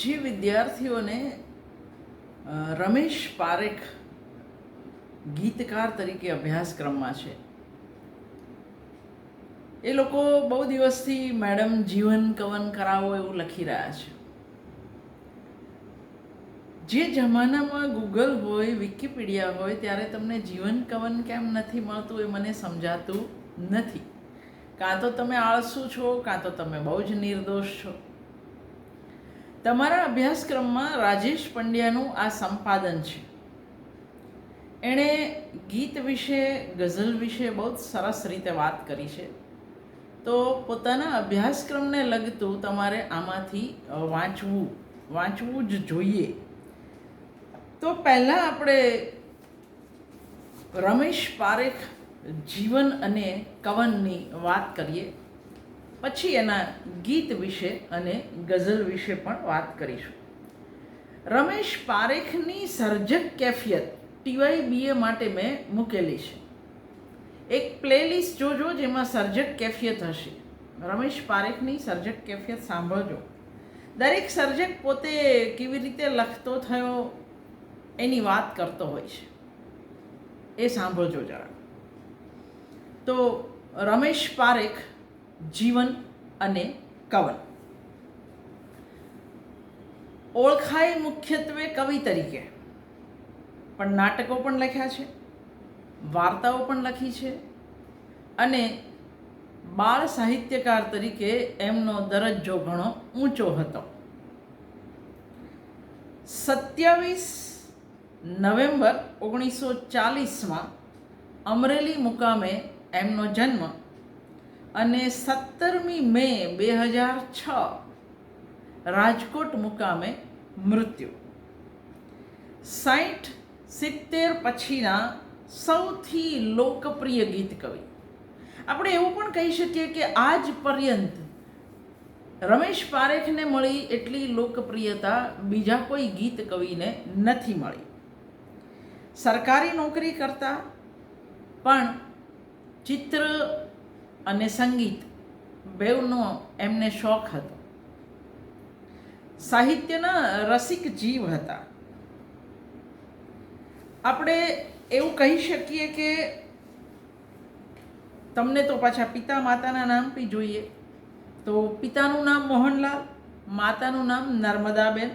જે વિદ્યાર્થીઓને રમેશ પારેખ ગીતકાર તરીકે અભ્યાસક્રમમાં છે. એ લોકો બહુ દિવસથી મેડમ જીવન કવન કરાવો એવું લખી રહ્યા છે. જે જમાનામાં ગૂગલ હોય વિકીપીડિયા હોય, ત્યારે તમને જીવન કવન કેમ નથી મળતું એ મને સમજાતું નથી. કાં તો તમે આળસુ છો, કાં તો તમે બહુ જ નિર્દોષ છો. તમારા અભ્યાસક્રમમાં રાજેશ પંડ્યાનું આ સંપાદન છે. એણે ગીત વિશે, ગઝલ વિશે બહુ જ સરસ રીતે વાત કરી છે. તો પોતાના અભ્યાસક્રમને લગતું તમારે આમાંથી વાંચવું વાંચવું જ જોઈએ. તો પહેલાં આપણે રમેશ પારેખ જીવન અને કવનની વાત કરીએ. પછી એના ગીત વિશે અને ગઝલ વિશે પણ વાત કરીશું. રમેશ પારેખની સર્જક કેફિયત ટીવાય બીએ માટે મેં મૂકેલી છે. એક પ્લેલિસ્ટ જોજો જેમાં સર્જક કેફિયત હશે. રમેશ પારેખની સર્જક કેફિયત સાંભળજો. દરેક સર્જક પોતે કેવી રીતે લખતો થયો એની વાત કરતો હોય છે. એ સાંભળજો જરા. તો રમેશ પારેખ જીવન અને કવન. ઓળખાય મુખ્યત્વે કવિ તરીકે. પણ નાટકો પણ લખ્યા છે, વાર્તાઓ પણ લખી છે અને બાળ સાહિત્યકાર તરીકે એમનો દરજ્જો ઘણો ઊંચો હતો. સત્યાવીસ નવેમ્બર ઓગણીસો ચાલીસમાં અમરેલી મુકામે એમનો જન્મ અને સત્તરમી મે બે હજાર છ રાજકોટ મુકામે મૃત્યુ. સાઠ સિત્તેર પછીના સૌથી લોકપ્રિય ગીત કવિ. આપણે એવું પણ કહી શકીએ કે આજ પર્યંત રમેશ પારેખને મળી એટલી લોકપ્રિયતા બીજા કોઈ ગીત કવિને નથી મળી. સરકારી નોકરી કરતા પણ ચિત્ર અને સંગીત બેવનો એમને શોખ હતો. સાહિત્યના રસિક જીવ હતા. આપણે એવું કહી શકીએ કે તમને તો પાછા પિતા માતાના નામ બી જોઈએ. તો પિતાનું નામ મોહનલાલ, માતાનું નામ નર્મદાબેન.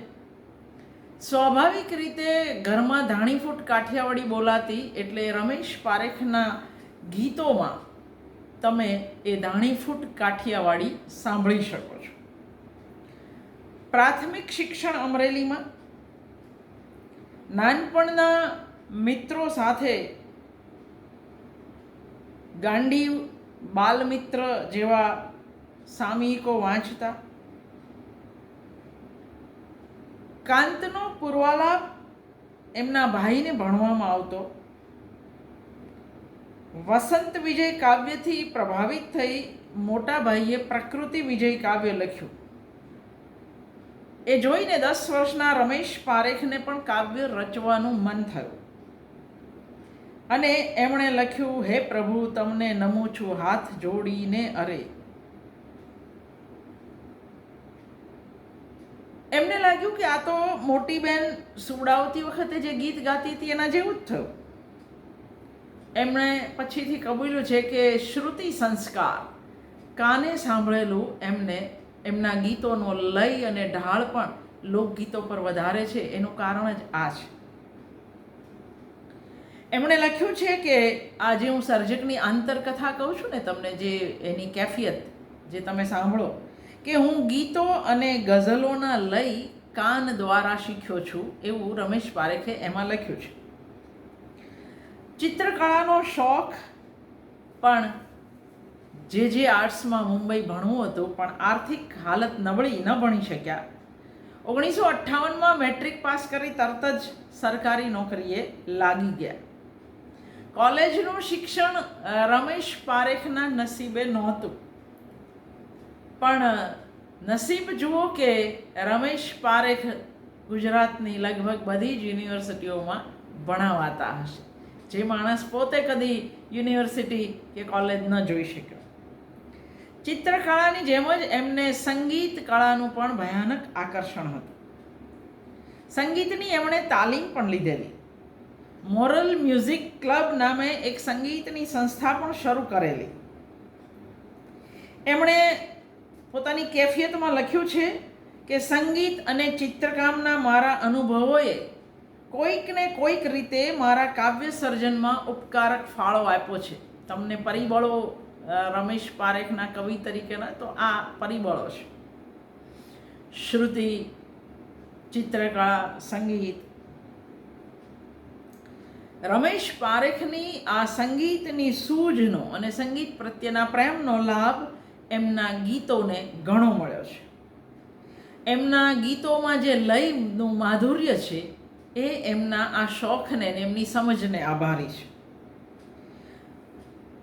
સ્વાભાવિક રીતે ઘરમાં ધાણીફૂટ કાઠિયાવાડી બોલાતી એટલે રમેશ પારેખના ગીતોમાં તમે એ દાણીફૂટ કાઠિયાવાડી સાંભળી શકો છો. પ્રાથમિક શિક્ષણ અમરેલીમાં નાનપણના મિત્રો સાથે ગાંડી બાલમિત્ર જેવા સામયિકો વાંચતા, કાંતનો પૂર્વાલાપ એમના ભાઈને ભણવામાં આવતો વસંત વિજય કાવ્યથી પ્રભાવિત થઈ મોટાભાઈએ પ્રકૃતિ વિજય કાવ્ય લખ્યું. એ જોઈને દસ વર્ષના રમેશ પારેખને પણ કાવ્ય રચવાનું મન થયું. અને એમણે લખ્યું, હે પ્રભુ, તમને નમું છું, હાથ જોડીને અરે. એમને લાગ્યું કે આ તો મોટી બેન સુવડાવતી વખતે જે ગીત ગાતી હતી એના જેવું જ થયું. એમણે પછીથી કબૂલ્યું છે કે શ્રુતિ સંસ્કાર કાને સાંભળેલું એમને એમના ગીતોનો લય અને ઢાળ પણ લોકગીતો પર વધારે છે, એનું કારણ જ આ છે. એમણે લખ્યું છે કે આજે હું સર્જકની આંતરકથા કહું છું ને તમને જે એની કેફિયત જે તમે સાંભળો, કે હું ગીતો અને ગઝલોના લય કાન દ્વારા શીખ્યો છું એવું રમેશ પારેખે એમાં લખ્યું છે. ચિત્રકળાનો શોખ પણ જે જે આર્ટ્સમાં મુંબઈ ભણવું હતું, પણ આર્થિક હાલત નબળી ન ભણી શક્યા. ઓગણીસો અઠ્ઠાવનમાં મેટ્રિક પાસ કરી તરત જ સરકારી નોકરીએ લાગી ગયા. કોલેજનું શિક્ષણ રમેશ પારેખના નસીબે નહોતું. પણ નસીબ જુઓ કે રમેશ પારેખ ગુજરાતની લગભગ બધી જ યુનિવર્સિટીઓમાં ભણાવાતા હશે. જે માણસ પોતે કદી યુનિવર્સિટી કે કોલેજ ન જોઈ શક્યો. ચિત્રકળાની જેમ જ એમને સંગીત કળાનું પણ ભયાનક આકર્ષણ હતું. સંગીતની એમણે તાલીમ પણ લીધેલી. મોરલ મ્યુઝિક ક્લબ નામે એક સંગીતની સંસ્થા પણ શરૂ કરેલી. એમણે પોતાની કેફિયતમાં લખ્યું છે કે સંગીત અને ચિત્રકામના મારા અનુભવોએ કોઈક ને કોઈક રીતે મારા કાવ્ય સર્જનમાં ઉપકારક ફાળો આપ્યો છે. તમને પરિબળો રમેશ પારેખના કવિ તરીકેના, તો આ પરિબળો છે. શ્રુતિ, ચિત્રકળા, સંગીત. રમેશ પારેખની આ સંગીતની સૂઝનો અને સંગીત પ્રત્યેના પ્રેમનો લાભ એમના ગીતોને ઘણો મળ્યો છે. એમના ગીતોમાં જે લયનું માધુર્ય છે એ એમના આ શોખને એમની સમજને આભારી છે.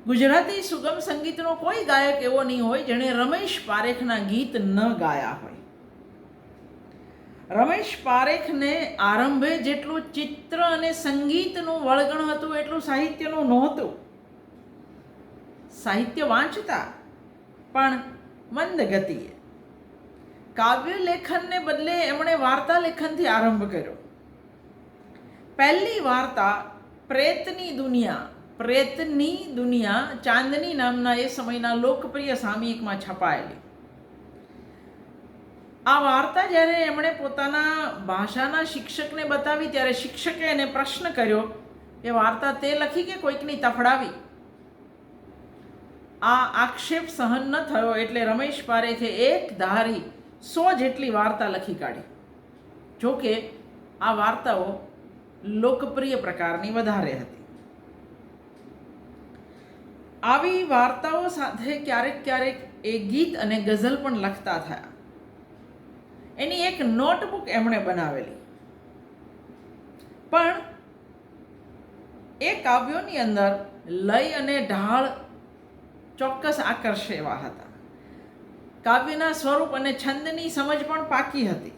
ગુજરાતી સુગમ સંગીતનો કોઈ ગાયક એવો નહીં હોય જેણે રમેશ પારેખના ગીત ન ગાયા હોય. રમેશ પારેખને આરંભે જેટલું ચિત્ર અને સંગીતનું વળગણ હતું, એટલું સાહિત્યનું નહોતું. સાહિત્ય વાંચતા, પણ મંદ ગતિએ. કાવ્ય લેખનને બદલે એમણે વાર્તા લેખનથી આરંભ કર્યો. પહેલી વાર્તા પ્રેતની દુનિયા પ્રેતની દુનિયા, ચાંદની નામના એ સમયના લોકપ્રિય સામયિકમાં છપાયેલી. આ વાર્તા જ્યારે એમણે પોતાના ભાષાના શિક્ષકને બતાવી, ત્યારે શિક્ષકે એને પ્રશ્ન કર્યો, એ વાર્તા તે લખી કે કોઈકની તફડાવી? આ આક્ષેપ સહન ન થયો એટલે રમેશ પારેખે એક ધારી સો જેટલી વાર્તા લખી કાઢી. જોકે આ વાર્તાઓ લોકપ્રિય પ્રકારની વધારે હતી. આવી વાર્તાઓ સાથે ક્યારેક ક્યારેક એ ગીત અને ગઝલ પણ લખતા થયા. એની એક નોટબુક એમણે બનાવેલી. પણ એ કાવ્યોની અંદર લય અને ઢાળ ચોક્કસ આકર્ષે એવા હતા. કાવ્યના સ્વરૂપ અને છંદની સમજ પણ પાકી હતી.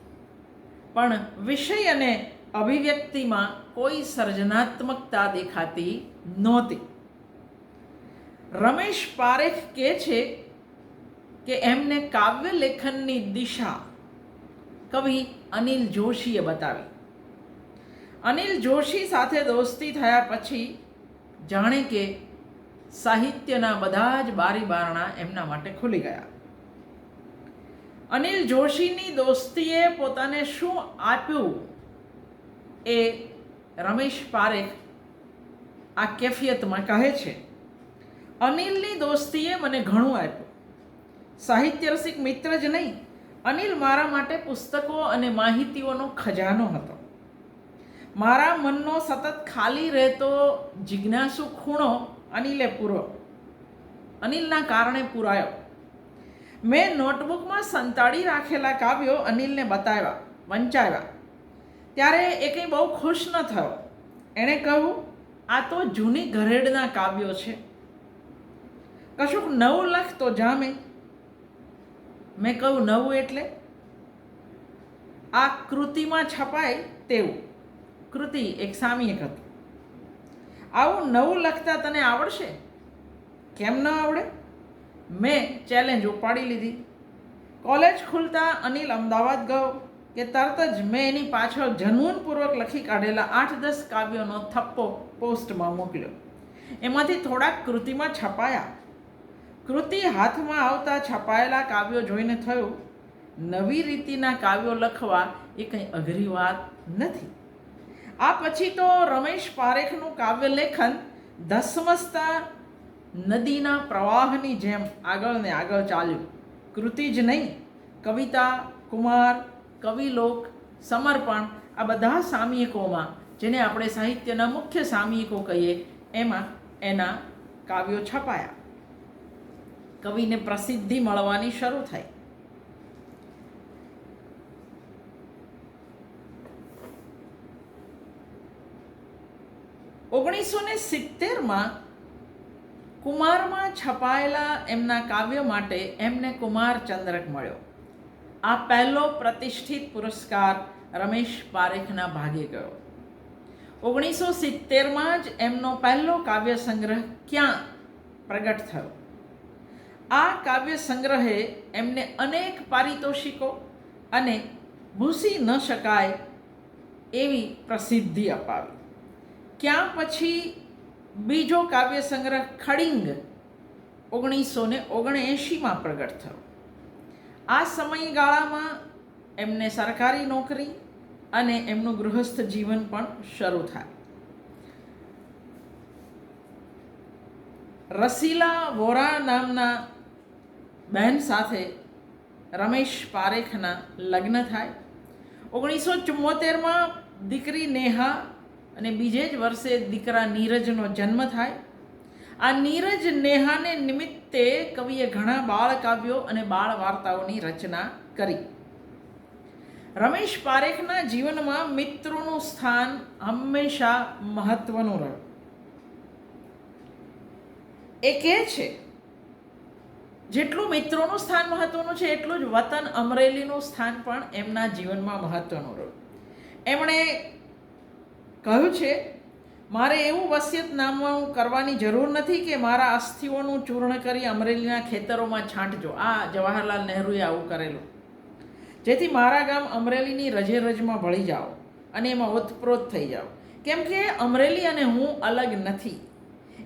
પણ વિષય અને અભિવ્યક્તિમાં કોઈ સર્જનાત્મકતા દેખાતી નહોતી. રમેશ પારેખ કહે છે કે એમને કાવ્ય લેખનની દિશા કવિ અનિલ જોશીએ બતાવી. અનિલ જોશી સાથે દોસ્તી થયા પછી જાણે કે સાહિત્યના બધા જ બારી બારણા એમના માટે ખુલી ગયા. અનિલ જોશીની દોસ્તીએ પોતાને શું આપ્યું? એ રમેશ પારેખ આ કેફિયતમાં કહે છે, અનિલની દોસ્તીએ મને ઘણું આપ્યું. સાહિત્ય રસિક મિત્ર જ નહીં, અનિલ મારા માટે પુસ્તકો અને માહિતીઓનો ખજાનો હતો. મારા મનનો સતત ખાલી રહેતો જિજ્ઞાસુ ખૂણો અનિલે પૂરો અનિલના કારણે પૂરાયો. મેં નોટબુકમાં સંતાડી રાખેલા કાવ્યો અનિલને બતાવ્યા, વંચાવ્યા. ત્યારે એ કંઈ બહુ ખુશ ન થયો. એણે કહ્યું, આ તો જૂની ઘરેડના કાવ્યો છે. કશુંક નવું લખ તો જામે. મેં કહ્યું, નવું એટલે? આ કૃતિમાં છપાય તેવું. કૃતિ એક સામયિક હતું. આવું નવું લખતા તને આવડશે? કેમ ન આવડે? મેં ચેલેન્જ ઉપાડી લીધી. કોલેજ ખુલતા અનિલ અમદાવાદ ગયો. કે તરત જ મેં એની પાછળ જનૂનપૂર્વક લખી કાઢેલા આઠ દસ કાવ્યોનો થપ્પો પોસ્ટમાં મોકલ્યો. એમાંથી થોડાક કૃતિમાં છપાયા. કૃતિ હાથમાં આવતા છપાયેલા કાવ્યો જોઈને થયું, નવી રીતિના કાવ્યો લખવા એ કંઈ અઘરી વાત નથી. આ પછી તો રમેશ પારેખનું કાવ્ય લેખન ધસમસતા નદીના પ્રવાહની જેમ આગળ ને આગળ ચાલ્યું. કૃતિ જ નહીં, કવિતા, કુમાર કવિલોક સમર્પણ, આ બધા સામયિકોમાં, જેને આપણે સાહિત્યના મુખ્ય સામયિકો કહીએ, એમાં એના કાવ્યો છપાયા. કવિને પ્રસિદ્ધિ મળવાની શરૂ થઈ. ઓગણીસો ને સિત્તેરમાં કુમારમાં છપાયેલા એમના કાવ્ય માટે એમને કુમાર ચંદ્રક મળ્યો. આ પહેલો પ્રતિષ્ઠિત પુરસ્કાર રમેશ પારેખના ભાગે ગયો. ઓગણીસો સિત્તેરમાં જ એમનો પહેલો કાવ્ય સંગ્રહ ક્યાં પ્રગટ થયો? આ કાવ્ય સંગ્રહે એમને અનેક પારિતોષિકો અને ભૂસી ન શકાય એવી પ્રસિદ્ધિ અપાવી. ક્યાં પછી બીજો કાવ્ય સંગ્રહ ખડિંગ ઓગણીસો ને ઓગણએંશીમાં પ્રગટ થયો? આ સમયગાળામાં એમને સરકારી નોકરી અને એમનું ગૃહસ્થ જીવન પણ શરૂ થાય. રસીલા વોરા નામના બહેન સાથે રમેશ પારેખના લગ્ન થાય. ઓગણીસો ચુમ્મોતેરમાં દીકરી નેહા અને બીજે જ વર્ષે દીકરા નીરજનો જન્મ થાય. આ નીરજ નેહાને નિમિત્તે કવિએ ઘણા બાળ કાવ્યો અને બાળ વાર્તાઓની રચના કરી. રમેશ પારેખના જીવનમાં મિત્રોનું સ્થાન હંમેશા મહત્વનું રહ્યું. એ કહે છે, જેટલું મિત્રોનું સ્થાન મહત્વનું છે, એટલું જ વતન અમરેલીનું સ્થાન પણ એમના જીવનમાં મહત્વનું રહ્યું. એમણે કહ્યું છે મારે એવું વસિયતનામું કરવાની જરૂર નથી કે મારા અસ્થિઓનું ચૂર્ણ કરી અમરેલીના ખેતરોમાં છાંટજો. આ જવાહરલાલ નહેરુએ આવું કરેલું. જેથી મારા ગામ અમરેલીની રજે રજમાં ભળી જાઓ અને એમાં ઓતપ્રોત થઈ જાઓ. કેમ કે અમરેલી અને હું અલગ નથી.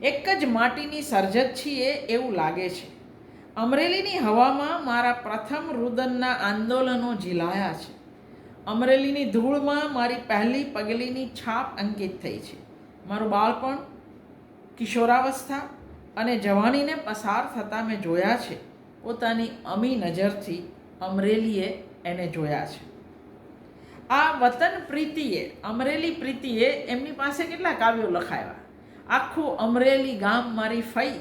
એક જ માટીની સર્જત છીએ એવું લાગે છે. અમરેલીની હવામાં મારા પ્રથમ રુદનના આંદોલનો ઝીલાયા છે. અમરેલીની ધૂળમાં મારી પહેલી પગલીની છાપ અંકિત થઈ છે. મારું બાળપણ કિશોરાવસ્થા અને જવાનીને પસાર થતાં મેં જોયા છે. પોતાની અમી નજરથી અમરેલીએ એને જોયા છે. આ વતન પ્રીતિએ, અમરેલી પ્રીતિએ એમની પાસે કેટલા કાવ્યો લખાયા? આખું અમરેલી ગામ મારી ફઈ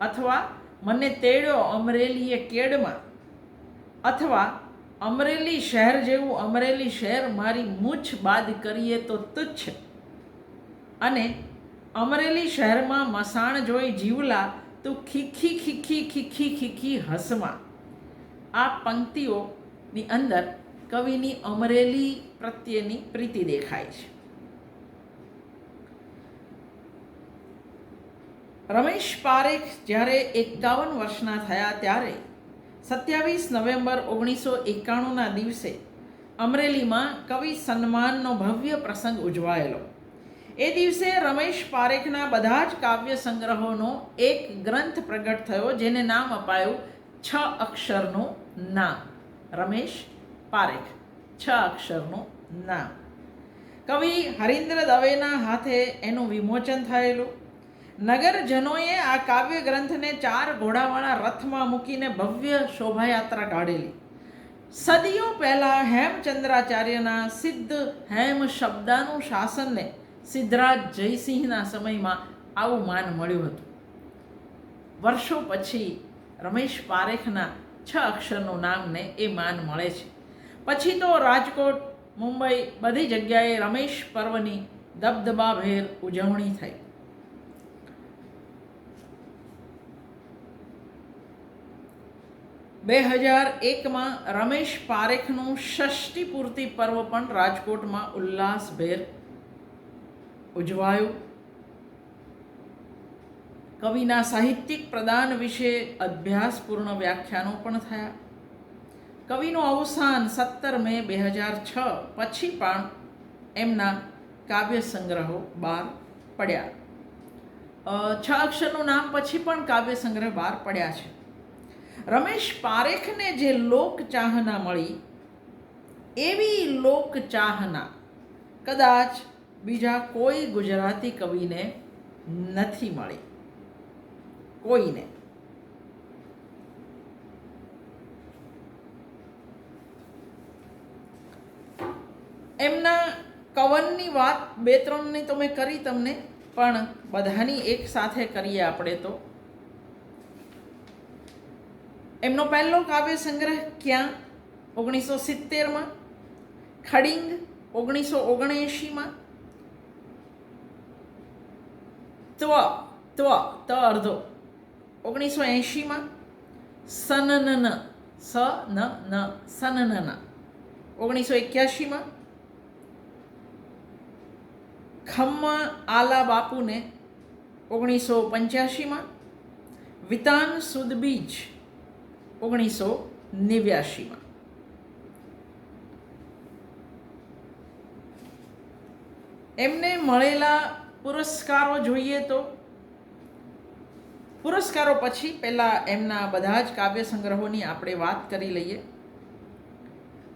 અથવા મને તેડ્યો અમરેલીએ કેડમાં? અથવા અમરેલી શહેર જેવું અમરેલી શહેર મારી મૂછ બાદ કરીએ તો તુચ્છ? અને અમરેલી શહેરમાં મસાણ જોઈ જીવલા તું ખીખી ખીખી ખીખી ખીખી હસમાં આ પંક્તિઓની અંદર કવિની અમરેલી પ્રત્યેની પ્રીતિ દેખાય છે. રમેશ પારેખ જ્યારે એકાવન વર્ષના થયા ત્યારે સત્યાવીસ નવેમ્બર ઓગણીસો એકાણુંના દિવસે અમરેલીમાં કવિ સન્માનનો ભવ્ય પ્રસંગ ઉજવાયેલો. એ દિવસે રમેશ પારેખના બધા જ કાવ્ય સંગ્રહોનો એક ગ્રંથ પ્રગટ થયો, જેને નામ અપાયું છ અક્ષરનું નામ. રમેશ પારેખ, છ અક્ષરનું નામ. કવિ હરીન્દ્ર દવેના હાથે એનું વિમોચન થયેલું. નગરજનોએ આ કાવ્ય ગ્રંથને ચાર ઘોડાવાળા રથમાં મૂકીને ભવ્ય શોભાયાત્રા કાઢેલી. સદીઓ પહેલાં હેમચંદ્રાચાર્યના સિદ્ધ હેમ શબ્દાનું શાસનને સિદ્ધરાજ જયસિંહના સમયમાં આવું માન મળ્યું હતું. વર્ષો પછી રમેશ પારેખના છ અક્ષરનું નામને એ માન મળે છે. પછી તો રાજકોટ, મુંબઈ બધી જગ્યાએ રમેશ પર્વની દબદબાભેર ઉજવણી થઈ. બે હજાર એકમાં રમેશ પારેખનું ષષ્ઠી પૂર્તિ પર્વ પણ રાજકોટમાં ઉલ્લાસભેર ઉજવાયું. કવિના સાહિત્યિક પ્રદાન વિશે અભ્યાસપૂર્ણ વ્યાખ્યાનો પણ થયા. કવિનું અવસાન સત્તર મે બે હજાર છ પછી પણ એમના કાવ્ય સંગ્રહો બહાર પડ્યા. છ અક્ષરનું નામ પછી પણ કાવ્ય સંગ્રહ બહાર પડ્યા છે. રમેશ પારેખને જે લોક ચાહના મળી, એવી લોક ચાહના કદાચ બીજા કોઈ ગુજરાતી કવિને નથી મળી. કોઈને. એમના કવનની વાત બે ત્રણની તો મેં કરી તમને, પણ બધાની એક સાથે કરીએ આપણે તો. એમનો પહેલો કાવ્ય સંગ્રહ ક્યાં? ઓગણીસો સિત્તેરમાં. ખડિંગ ઓગણીસો ઓગણએંશીમાં. ત્વ ત્વ, ત અર્ધો. ઓગણીસો એંશીમાં સનનન સ ન ન સનનન. ઓગણીસો એક્યાસીમાં ખમ્મા આલા બાપુને. ઓગણીસો પંચ્યાસીમાં વિતાન સુદ બીજ. ઓગણીસો નેવ્યાશીમાં. એમને મળેલા પુરસ્કારો જોઈએ તો? પુરસ્કારો પછી પહેલાં એમના બધા જ કાવ્ય સંગ્રહોની આપણે વાત કરી લઈએ.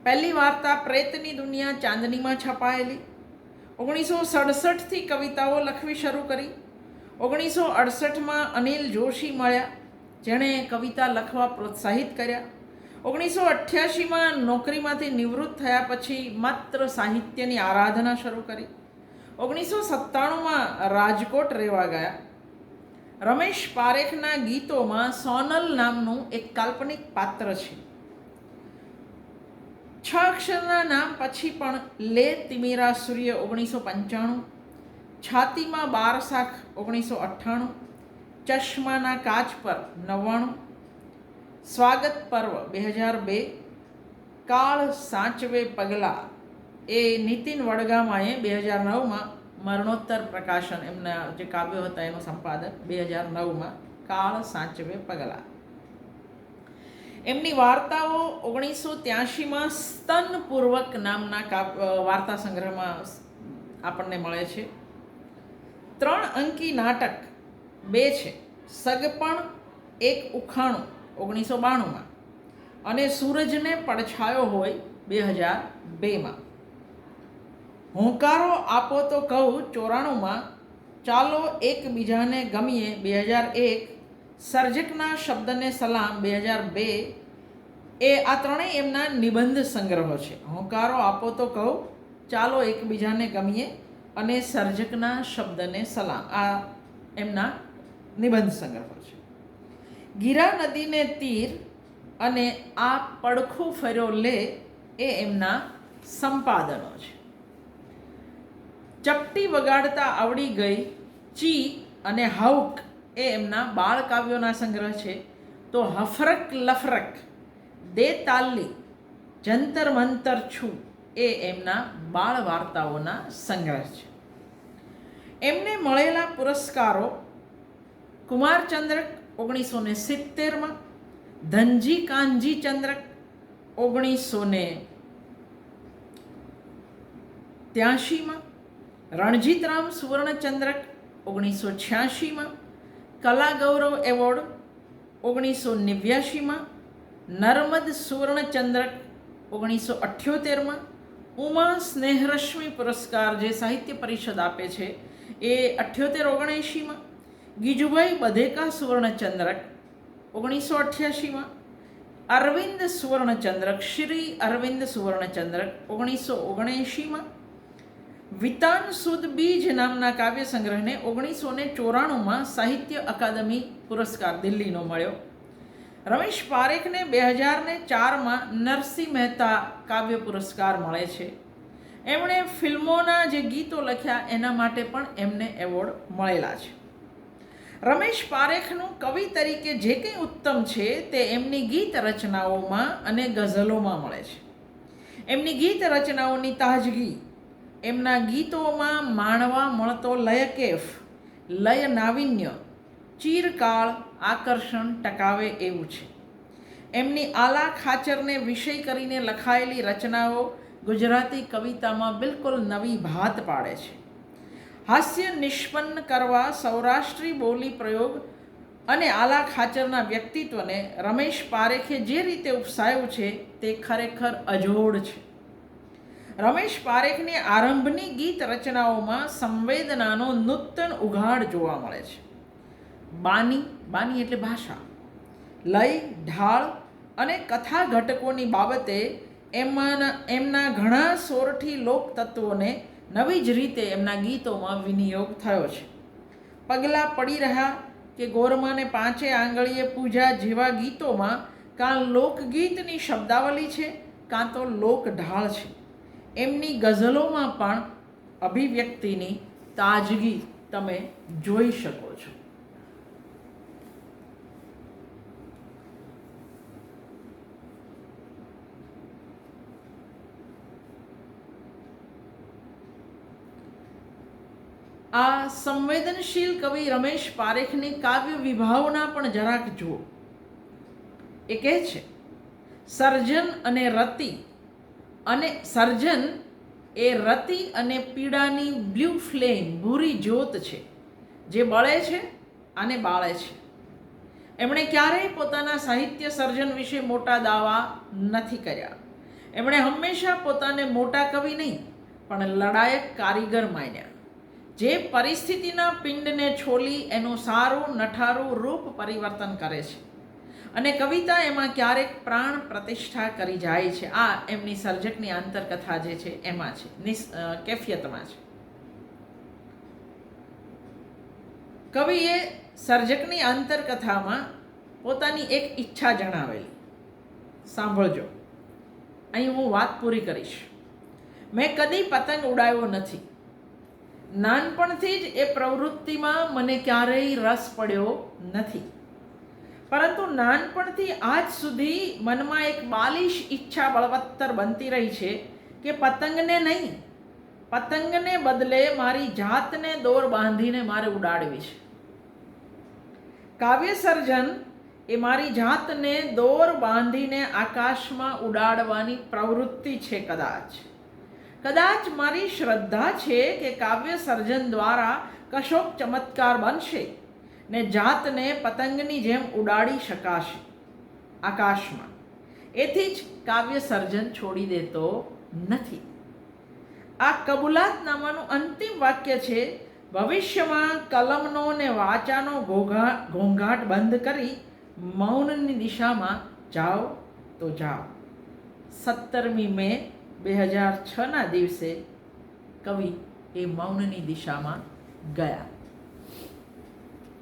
પહેલી વાર્તા પ્રેતની દુનિયા ચાંદનીમાં છપાયેલી. ઓગણીસો સડસઠથી કવિતાઓ લખવી શરૂ કરી. ઓગણીસો અડસઠમાં અનિલ જોશી મળ્યા, જેણે કવિતા લખવા પ્રોત્સાહિત કર્યા. ઓગણીસો અઠ્યાસીમાં નોકરીમાંથી નિવૃત્ત થયા પછી માત્ર સાહિત્યની આરાધના શરૂ કરી. ઓગણીસો સત્તાણુંમાં રાજકોટ રહેવા ગયા. રમેશ પારેખના ગીતોમાં સોનલ નામનું એક કાલ્પનિક પાત્ર છે. છ અક્ષરના નામ પછી પણ લે તિમિરા સૂર્ય ઓગણીસો પંચાણું છાતીમાં બાર શાખ ઓગણીસો અઠ્ઠાણું ચશ્માના કાચ પર નવ્વાણું, સ્વાગત પર્વ બે હજાર બે, કાળ સાચવે પગલાં એ નીતિન વડગામાએ બે હજાર નવમાં મરણોત્તર પ્રકાશન, એમના જે કાવ્યો હતા એનું સંપાદક બે હજાર નવમાં કાળ સાચવે પગલાં. એમની વાર્તાઓ ઓગણીસો ત્યાસીમાં સ્તનપૂર્વક નામના વાર્તા સંગ્રહમાં આપણને મળે છે. ત્રણ અંકી નાટક, બે છે. સગપણ, એક ઉખાણું, ઓગણીસો બાણુંમાં. અને સૂરજને પડછાયો હોય બે હજાર બેમાં. હોંકારો આપો તો કહું ચોરાણુંમાં, ચાલો એકબીજાને ગમીએ બે હજાર એક, સર્જકના શબ્દને સલામ બે હજાર બે, એ આ ત્રણેય એમના નિબંધ સંગ્રહો છે. હોંકારો આપો તો કહું, ચાલો એકબીજાને ગમીએ અને સર્જકના શબ્દને સલામ, આ એમના નિબંધ સંગ્રહો છે. ગીરા નદીને તીર અને આ પડખું ફર્યો લે એ એમના સંપાદનો છે. ચપટી વગાડતા આવડી ગઈ ચી અને હાઉક એ એમના બાળ કાવ્યોના સંગ્રહ છે. તો હફરક લફરક, દે તાલ્લી, જંતર મંતર છું એ એમના બાળ વાર્તાઓના સંગ્રહ છે. એમને મળેલા પુરસ્કારો કુમારચંદ્રક ઓગણીસો ને સિત્તેરમાં ધનજી કાનજી ચંદ્રક ઓગણીસો ને ત્યાંશીમાં રણજીતરામ સુવર્ણચંદ્રક ઓગણીસો છ્યાસીમાં કલા ગૌરવ એવોર્ડ ઓગણીસો નેવ્યાસીમાં નર્મદ સુવર્ણચંદ્રક ઓગણીસો અઠ્યોતેરમાં ઉમા સ્નેહરશ્મિ પુરસ્કાર જે સાહિત્ય પરિષદ આપે છે, એ અઠ્યોતેર ઓગણએંશીમાં ગીજુભાઈ બધેકા સુવર્ણચંદ્રક ઓગણીસો અઠ્યાસીમાં અરવિંદ સુવર્ણચંદ્રક, શ્રી અરવિંદ સુવર્ણચંદ્રક ઓગણીસો ઓગણએંશીમાં વિતાન સુદ બીજ નામના કાવ્ય સંગ્રહને ઓગણીસો ને ચોરાણુંમાં સાહિત્ય અકાદમી પુરસ્કાર દિલ્હીનો મળ્યો. રમેશ પારેખને બે હજાર ને ચારમાં નરસિંહ મહેતા કાવ્ય પુરસ્કાર મળે છે. એમણે ફિલ્મોના જે ગીતો લખ્યા એના માટે પણ એમને એવોર્ડ મળેલા છે. રમેશ પારેખનું કવિ તરીકે જે કંઈ ઉત્તમ છે તે એમની ગીત રચનાઓમાં અને ગઝલોમાં મળે છે. એમની ગીત રચનાઓની તાજગી એમના ગીતોમાં માણવા મળતો લયકેફ લય નાવિન્ય, ચીરકાળ આકર્ષણ ટકાવે એવું છે. એમની આલા ખાચરને વિષય કરીને લખાયેલી રચનાઓ ગુજરાતી કવિતામાં બિલકુલ નવી ભાત પાડે છે. હાસ્ય નિષ્પન્ન કરવા સૌરાષ્ટ્રી બોલી પ્રયોગ અને આલા ખાચરના વ્યક્તિત્વને રમેશ પારેખે જે રીતે ઉપસાયું છે તે ખરેખર અજોડ છે. રમેશ પારેખની આરંભની ગીત રચનાઓમાં સંવેદનાનો નૂતન ઉઘાડ જોવા મળે છે. બાની બાની એટલે ભાષા. લય, ઢાળ અને કથા ઘટકોની બાબતે એમાંના, એમના ઘણા સોરઠી લોક તત્વોને નવી જ રીતે એમના ગીતોમાં વિનિયોગ થયો છે. પગલાં પડી રહ્યા કે ગોરમાને પાંચે આંગળીએ પૂજા જેવા ગીતોમાં કાં લોકગીતની શબ્દાવલી છે, કાં તો લોક ઢાળ છે. એમની ગઝલોમાં પણ અભિવ્યક્તિની તાજગી તમે જોઈ શકો છો. આ સંવેદનશીલ કવિ રમેશ પારેખની કાવ્ય વિભાવના પણ જરાક જુઓ. એ કહે છે, સર્જન અને રતિ અને સર્જન એ રતિ અને પીડાની બ્લુ ફ્લેમ, ભૂરી જ્યોત છે. જે બળે છે અને બાળે છે. એમણે ક્યારેય પોતાના સાહિત્ય સર્જન વિશે મોટા દાવા નથી કર્યા. એમણે હંમેશા પોતાને મોટા કવિ નહીં, પણ લડાયક કારીગર માન્યા. જે પરિસ્થિતિના પિંડને છોલી એનું સારું, નઠારું રૂપ પરિવર્તન કરે છે. અને કવિતા એમાં ક્યારેક પ્રાણ પ્રતિષ્ઠા કરી જાય છે. આ એમની સર્જકની આંતરકથા જે છે, એમાં છે. નિસ કેફિયતમાં છે. કવિએ સર્જકની આંતરકથામાં પોતાની એક ઈચ્છા જણાવેલી. સાંભળજો. અહીં હું વાત પૂરી કરીશ. મેં કદી પતંગ ઉડાવ્યો નથી. નાનપણથી જ એ પ્રવૃત્તિમાં મને ક્યારેય રસ પડ્યો નથી. પરંતુ નાનપણથી આજ સુધી મનમાં એક બાલિશ ઈચ્છા બળવત્તર બનતી રહી છે કે પતંગને નહીં, પતંગને બદલે મારી જાતને દોર બાંધીને મારે ઉડાડવી છે. કાવ્ય સર્જન એ મારી જાતને દોર બાંધીને આકાશમાં ઉડાડવાની પ્રવૃત્તિ છે કદાચ. કદાચ મારી શ્રદ્ધા છે કે કાવ્ય સર્જન દ્વારા કશોક ચમત્કાર બનશે. ને જાતને પતંગની જેમ ઉડાડી શકાશે આકાશમાં. એથી જ કાવ્ય સર્જન છોડી દેતો નથી. આ કબૂલાતનામાનું અંતિમ વાક્ય છે, ભવિષ્યમાં કલમનો ને વાચાનો ઘોઘા, ઘોંઘાટ બંધ કરી મૌનની દિશામાં જાઓ તો જાઓ. સત્તરમી મે બે હજાર છના દિવસે કવિ એ મૌનની દિશામાં ગયા.